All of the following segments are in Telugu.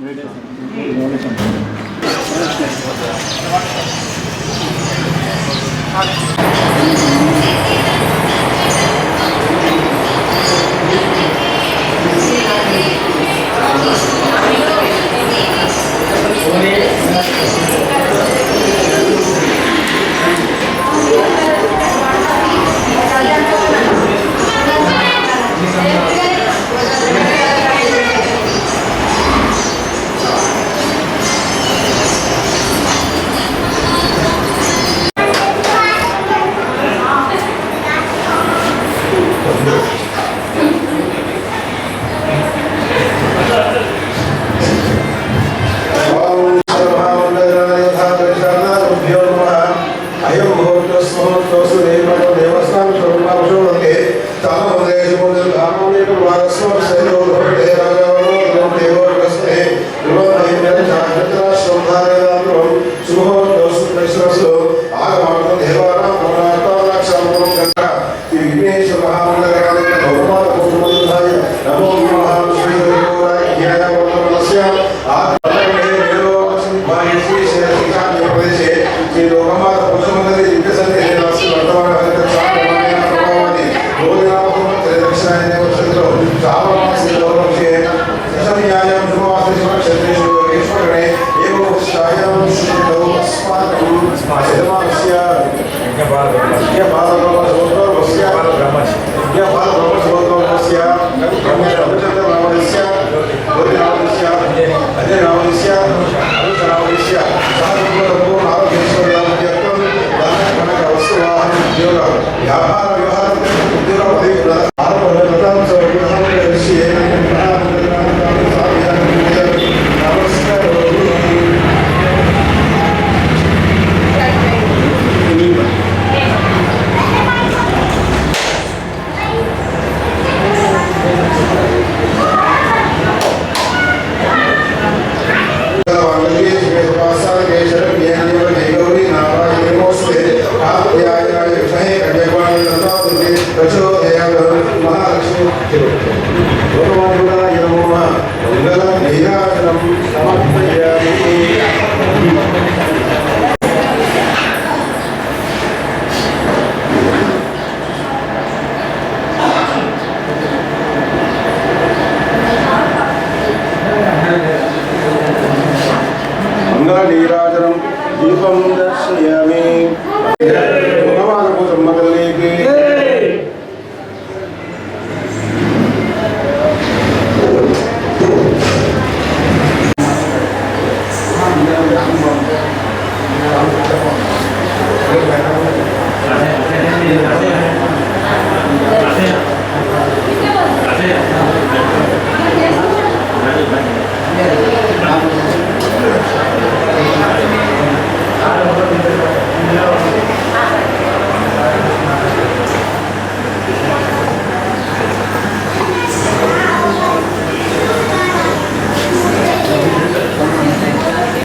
没有酒精 আমাদের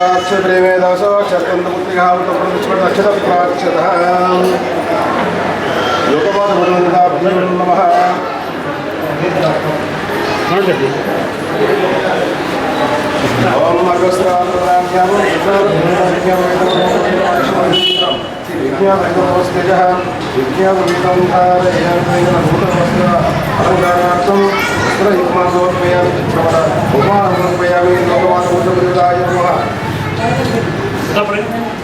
प्राच्छ प्रेमेदवसोक्षन्तमुक्तिघावतप्रतिष्ठक्षतप्राच्छतः लोकपादमनुदाभ्यो नमः ॐ अग्रस्त्राभ्यां विज्ञानमस्तिजः विज्ञानमिदं धारयन्तं वस्त्रयुग्मसमर्पयामि लोकमानसमर्पयामि नमः। Dá?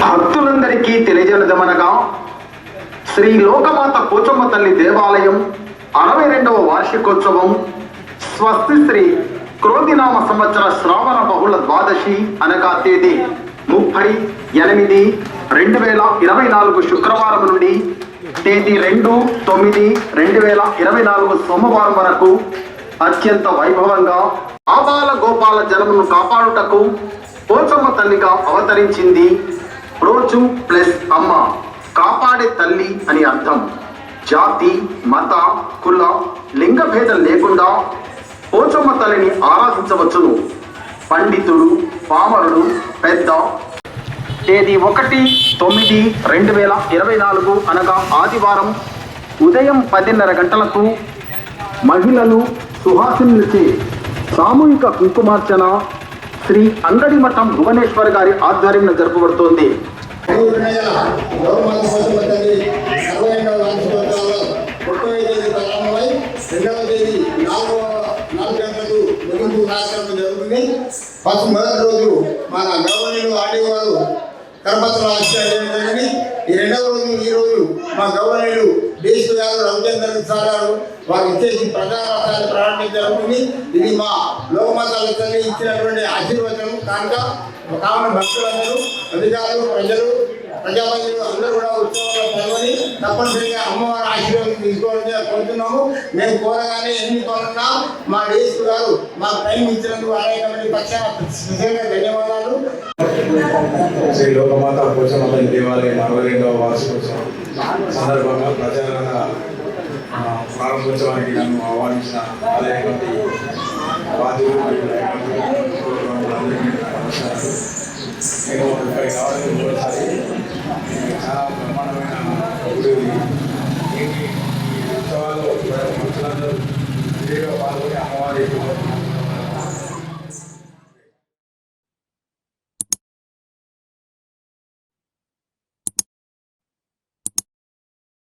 భక్తులందరికీ తెలియజేయదమనగా శ్రీ లోకమాత పోచమ్మ తల్లి దేవాలయం అరవై రెండవ వార్షికోత్సవం స్వస్తి శ్రీ క్రోధినామ సంవత్సర శ్రావణ బహుళ ద్వాదశి అనగా తేదీ ముప్పై ఎనిమిది రెండు వేల ఇరవై నాలుగు శుక్రవారం నుండి తేదీ రెండు తొమ్మిది రెండు వేల ఇరవై నాలుగు సోమవారం వరకు అత్యంత వైభవంగా ఆబాల గోపాల జనమును కాపాడుటకు పోచమ్మ తల్లిగా అవతరించింది. రోజు ప్లస్ అమ్మ కాపాడే తల్లి అని అర్థం. జాతి మత కుల లింగ భేదం లేకుండా పోచమ్మ తల్లిని ఆరాధించవచ్చును. పండితుడు పామరుడు పెద్ద తేదీ ఒకటి తొమ్మిది రెండు వేల ఇరవై నాలుగు అనగా ఆదివారం ఉదయం పదిన్నర గంటలకు మహిళలు సుహాసినులచే సామూహిక కుంకుమార్చన శ్రీ అంగడి మఠం భువనేశ్వర్ గారి ఆధ్వర్యంలో జరపబడుతోంది గవర్నమెంట్ కోసం తల్లి అరవై రెండవ వార్షికోత్సవంలో ముప్పై తేదీ ప్రారంభమై రెండవ తేదీ నాలుగవ నాలుగు గంటలకు ముగింపు కార్యక్రమం జరుగుతుంది ఫస్ట్ మొదటి రోజు మన గవర్నమెంట్ ఆర్డీ వారు కరపత్రం ఆవిష్కరణ ఈ రెండవ రోజు ఈ రోజు మా గవర్నమెంట్ దేశ గారు రవిచంద్ర సార్ గారు వారు ఇచ్చేసి ప్రజారాష్ట్రాన్ని ప్రారంభించాలని ఇది మా లోకమతాల తల్లి ఇచ్చినటువంటి ఆశీర్వచనం. కనుక కావున భక్తులందరూ అధికారులు ప్రజలు ప్రజాపతులు అందరూ కూడా ఉత్సవంలో తప్పనిసరిగా అమ్మవారి ఆశీర్వాదం తీసుకోవాలని కోరుతున్నాము. మేము కోరగానే ఎన్ని పనున్నా మా డేస్ గారు మా టైం ఇచ్చినందుకు ఆలయమైన కమిటీ పక్షాన ధన్యవాదాలు. శ్రీ లోకమాత పోషణ దేవాలయం అరవై రెండవ వార్షికోత్సవం సందర్భంగా ప్రజారంగ ప్రారంభోత్సవానికి నన్ను ఆహ్వానించిన ఆలయ కమిటీ బాధ్యులు నేను ఇక్కడికి రావడానికి చాలా బ్రహ్మాండమైన 对因为你抓着我出来我们抓着你你这个把我俩往里拖